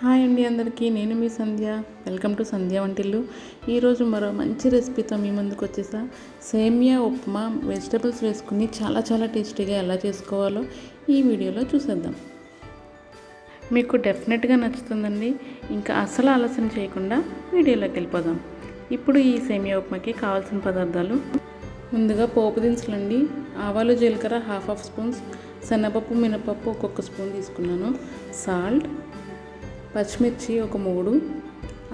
Hi అండి అందరికీ నేను మీ సంధ్య. వెల్కమ్ టు సంధ్య వంటిల్లు. ఈరోజు మరో మంచి రెసిపీతో మీ ముందుకు వచ్చేసా. సేమియా ఉప్మా వెజిటబుల్స్ వేసుకుని చాలా చాలా టేస్టీగా ఎలా చేసుకోవాలో ఈ వీడియోలో చూసేద్దాం. మీకు డెఫినెట్గా నచ్చుతుందండి. ఇంకా అసలు ఆలస్యం చేయకుండా వీడియోలోకి వెళ్ళిపోదాం. ఇప్పుడు ఈ సేమియా ఉప్మాకి కావాల్సిన పదార్థాలు. ముందుగా పోపు దినుసులండి. ఆవాలు జీలకర్ర హాఫ్ హాఫ్ స్పూన్స్. శనగపప్పు మినపప్పు ఒక్కొక్క స్పూన్ తీసుకున్నాను. సాల్ట్ పచ్చిమిర్చి ఒక మూడు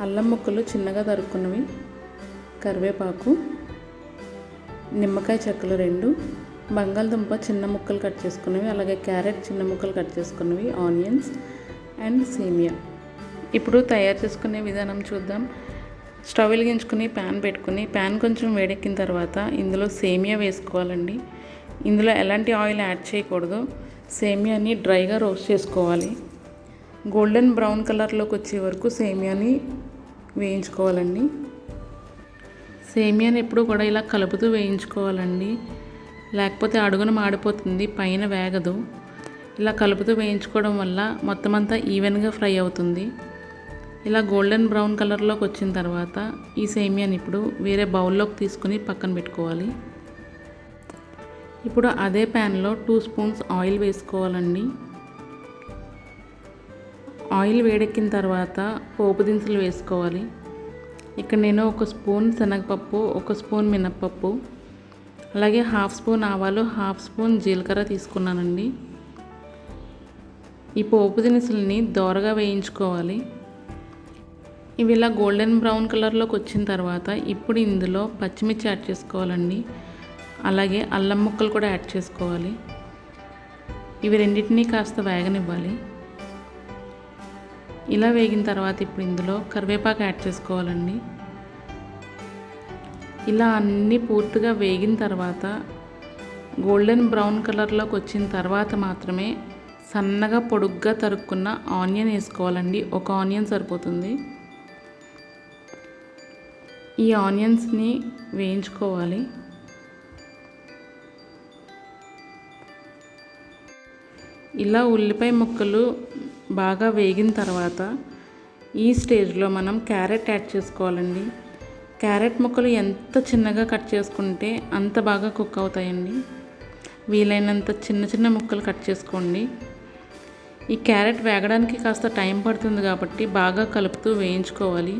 అల్లం ముక్కలు చిన్నగా తరుక్కున్నవి కరివేపాకు నిమ్మకాయ చెక్కలు రెండు బంగాళదుంప చిన్న ముక్కలు కట్ చేసుకున్నవి అలాగే క్యారెట్ చిన్న ముక్కలు కట్ చేసుకున్నవి ఆనియన్స్ అండ్ సేమియా. ఇప్పుడు తయారు చేసుకునే విధానం చూద్దాం. స్టవ్ వెలిగించుకుని ప్యాన్ పెట్టుకుని ప్యాన్ కొంచెం వేడెక్కిన తర్వాత ఇందులో సేమియా వేసుకోవాలండి. ఇందులో ఎలాంటి ఆయిల్ యాడ్ చేయకూడదు. సేమియాని డ్రైగా రోస్ట్ చేసుకోవాలి. గోల్డెన్ బ్రౌన్ కలర్లోకి వచ్చే వరకు సేమియాని వేయించుకోవాలండి. సేమియాని ఎప్పుడు కూడా ఇలా కలుపుతూ వేయించుకోవాలండి. లేకపోతే అడుగున మాడిపోతుంది పైన వేగదు. ఇలా కలుపుతూ వేయించుకోవడం వల్ల మొత్తం అంతా ఈవెన్గా ఫ్రై అవుతుంది. ఇలా గోల్డెన్ బ్రౌన్ కలర్లోకి వచ్చిన తర్వాత ఈ సేమియాని ఇప్పుడు వేరే బౌల్లోకి తీసుకుని పక్కన పెట్టుకోవాలి. ఇప్పుడు అదే ప్యాన్లో టూ స్పూన్స్ ఆయిల్ వేసుకోవాలండి. ఆయిల్ వేడెక్కిన తర్వాత పోపు దినుసులు వేసుకోవాలి. ఇక్కడ నేను ఒక స్పూన్ శనగపప్పు ఒక స్పూన్ మినప్పప్పు అలాగే హాఫ్ స్పూన్ ఆవాలు హాఫ్ స్పూన్ జీలకర్ర తీసుకున్నానండి. ఈ పోపు దినుసుల్ని దోరగా వేయించుకోవాలి. ఇవి ఇలా గోల్డెన్ బ్రౌన్ కలర్లోకి వచ్చిన తర్వాత ఇప్పుడు ఇందులో పచ్చిమిర్చి యాడ్ చేసుకోవాలండి. అలాగే అల్లం ముక్కలు కూడా యాడ్ చేసుకోవాలి. ఇవి రెండింటినీ కాస్త వేగనివ్వాలి. ఇలా వేగిన తర్వాత ఇప్పుడు ఇందులో కరివేపాకు యాడ్ చేసుకోవాలండి. ఇలా అన్నీ పూర్తిగా వేగిన తర్వాత గోల్డెన్ బ్రౌన్ కలర్లోకి వచ్చిన తర్వాత మాత్రమే సన్నగా పొడుగ్గా తరుక్కున్న ఆనియన్ వేసుకోవాలండి. ఒక ఆనియన్ సరిపోతుంది. ఈ ఆనియన్స్ని వేయించుకోవాలి. ఇలా ఉల్లిపాయ ముక్కలు బాగా వేగిన తర్వాత ఈ స్టేజ్లో మనం క్యారెట్ యాడ్ చేసుకోవాలండి. క్యారెట్ ముక్కలు ఎంత చిన్నగా కట్ చేసుకుంటే అంత బాగా కుక్ అవుతాయండి. వీలైనంత చిన్న చిన్న ముక్కలు కట్ చేసుకోండి. ఈ క్యారెట్ వేగడానికి కాస్త టైం పడుతుంది కాబట్టి బాగా కలుపుతూ వేయించుకోవాలి.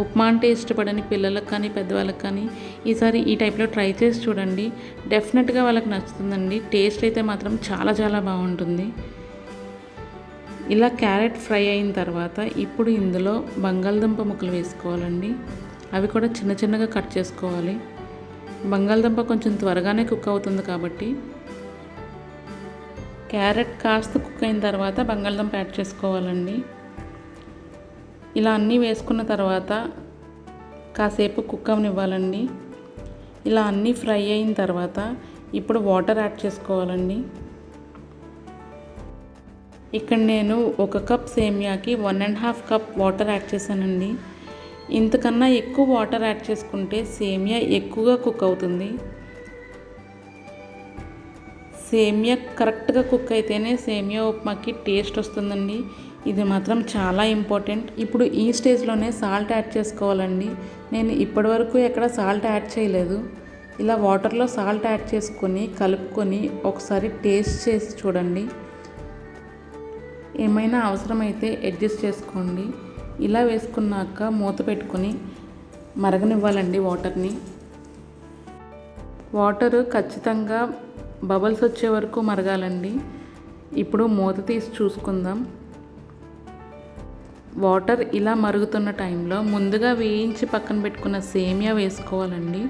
ఉప్మా అంటే ఇష్టపడని పిల్లలకు కానీ పెద్దవాళ్ళకి కానీ ఈసారి ఈ టైప్లో ట్రై చేసి చూడండి. డెఫినెట్గా వాళ్ళకి నచ్చుతుందండి. టేస్ట్ అయితే మాత్రం చాలా చాలా బాగుంటుంది. ఇలా క్యారెట్ ఫ్రై అయిన తర్వాత ఇప్పుడు ఇందులో బంగాళదుంప ముక్కలు వేసుకోవాలండి. అవి కూడా చిన్న చిన్నగా కట్ చేసుకోవాలి. బంగాళదుంప కొంచెం త్వరగానే కుక్ అవుతుంది కాబట్టి క్యారెట్ కాస్త కుక్ అయిన తర్వాత బంగాళదుంప యాడ్ చేసుకోవాలండి. ఇలా అన్నీ వేసుకున్న తర్వాత కాసేపు కుక్ అవనివ్వాలండి ఇలా అన్నీ ఫ్రై అయిన తర్వాత ఇప్పుడు వాటర్ యాడ్ చేసుకోవాలండి. ఇక్కడ నేను ఒక cup సేమియాకి one and half cup water add చేశానండి. ఇంతకన్నా ఎక్కువ వాటర్ యాడ్ చేసుకుంటే సేమియా ఎక్కువగా కుక్ అవుతుంది. సేమియా కరెక్ట్గా కుక్ అయితేనే సేమియా ఉప్మాకి టేస్ట్ వస్తుందండి. ఇది మాత్రం చాలా ఇంపార్టెంట్. ఇప్పుడు ఈ స్టేజ్లోనే సాల్ట్ యాడ్ చేసుకోవాలండి. నేను ఇప్పటివరకు ఎక్కడ సాల్ట్ యాడ్ చేయలేదు. ఇలా వాటర్లో సాల్ట్ యాడ్ చేసుకొని కలుపుకొని ఒకసారి టేస్ట్ చేసి చూడండి. ఏమైనా అవసరమైతే అడ్జస్ట్ చేసుకోండి. ఇలా వేసుకున్నాక మూత పెట్టుకొని మరగనివ్వాలండి వాటర్ని. వాటర్ ఖచ్చితంగా బబల్స్ వచ్చే వరకు మరగాలండి. ఇప్పుడు మూత తీసి చూసుకుందాం. వాటర్ ఇలా మరుగుతున్న టైంలో ముందుగా వేయించి పక్కన పెట్టుకున్న సేమియా వేసుకోవాలండి.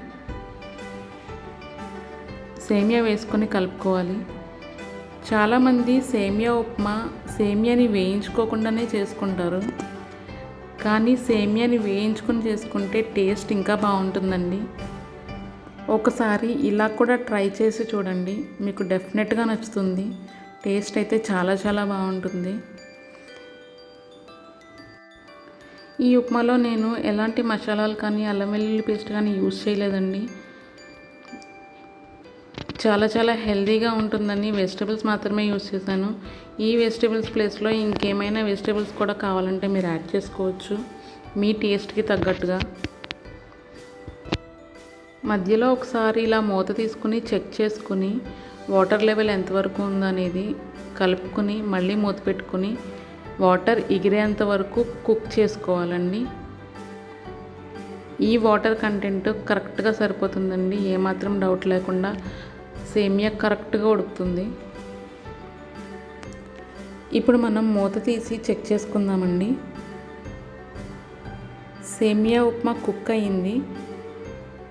సేమియా వేసుకొని కలుపుకోవాలి. చాలామంది సేమియా ఉప్మా సేమియాని వేయించుకోకుండానే చేసుకుంటారు. కానీ సేమియాని వేయించుకొని చేసుకుంటే టేస్ట్ ఇంకా బాగుంటుందండి. ఒకసారి ఇలా కూడా ట్రై చేసి చూడండి. మీకు డెఫినెట్గా నచ్చుతుంది. టేస్ట్ అయితే చాలా చాలా బాగుంటుంది. ఈ ఉప్మాలో నేను ఎలాంటి మసాలాలు కానీ అల్లం వెల్లుల్లి పేస్ట్ కానీ యూజ్ చేయలేదండి. చాలా చాలా హెల్తీగా ఉంటుందని వెజిటబుల్స్ మాత్రమే యూజ్ చేశాను. ఈ వెజిటబుల్స్ ప్లేస్లో ఇంకేమైనా వెజిటబుల్స్ కూడా కావాలంటే మీరు యాడ్ చేసుకోవచ్చు. మీ టేస్ట్కి తగ్గట్టుగా. మధ్యలో ఒకసారి ఇలా మూత తీసుకుని చెక్ చేసుకుని వాటర్ లెవెల్ ఎంతవరకు ఉందనేది కలుపుకొని మళ్ళీ మూత పెట్టుకుని వాటర్ ఎగిరేంత వరకు కుక్ చేసుకోవాలండి. ఈ వాటర్ కంటెంట్ కరెక్ట్గా సరిపోతుందండి. ఏమాత్రం డౌట్ లేకుండా సేమియా కరెక్ట్గా ఉడుకుతుంది. ఇప్పుడు మనం మూత తీసి చెక్ చేసుకుందామండి. సేమియా ఉప్మా కుక్ అయ్యింది.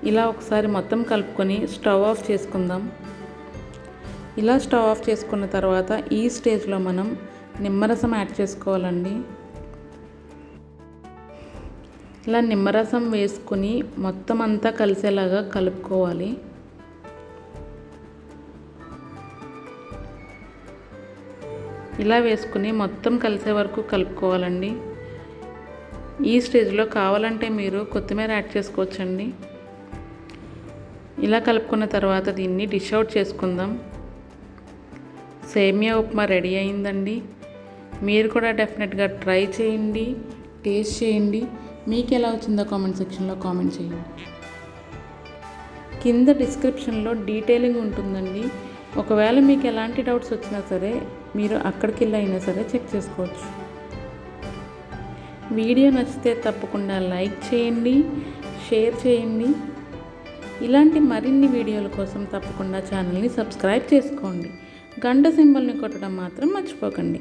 ఇలా ఒకసారి మొత్తం కలుపుకొని స్టవ్ ఆఫ్ చేసుకుందాం. ఇలా స్టవ్ ఆఫ్ చేసుకున్న తర్వాత ఈ స్టేజ్లో మనం నిమ్మరసం యాడ్ చేసుకోవాలండి. ఇలా నిమ్మరసం వేసుకుని మొత్తం అంతా కలిసేలాగా కలుపుకోవాలి. ఇలా వేసుకుని మొత్తం కలిసే వరకు కలుపుకోవాలండి. ఈ స్టేజ్లో కావాలంటే మీరు కొత్తిమీర యాడ్ చేసుకోవచ్చండి. ఇలా కలుపుకున్న తర్వాత దీన్ని డిష్ అవుట్ చేసుకుందాం. సేమియా ఉప్మా రెడీ అయిందండి. మీరు కూడా డెఫినెట్గా ట్రై చేయండి టేస్ట్ చేయండి. మీకు ఎలా వచ్చిందో కామెంట్ సెక్షన్లో కామెంట్ చేయండి. కింద డిస్క్రిప్షన్లో డీటెయిలింగ్ ఉంటుందండి. ఒకవేళ మీకు ఎలాంటి డౌట్స్ వచ్చినా సరే మీరు అక్కడికి వెళ్ళి అయినా సరే చెక్ చేసుకోవచ్చు. వీడియో నచ్చితే తప్పకుండా లైక్ చేయండి షేర్ చేయండి. ఇలాంటి మరిన్ని వీడియోల కోసం తప్పకుండా ఛానల్ని సబ్స్క్రైబ్ చేసుకోండి. గంట సింబల్ని కొట్టడం మాత్రం మర్చిపోకండి.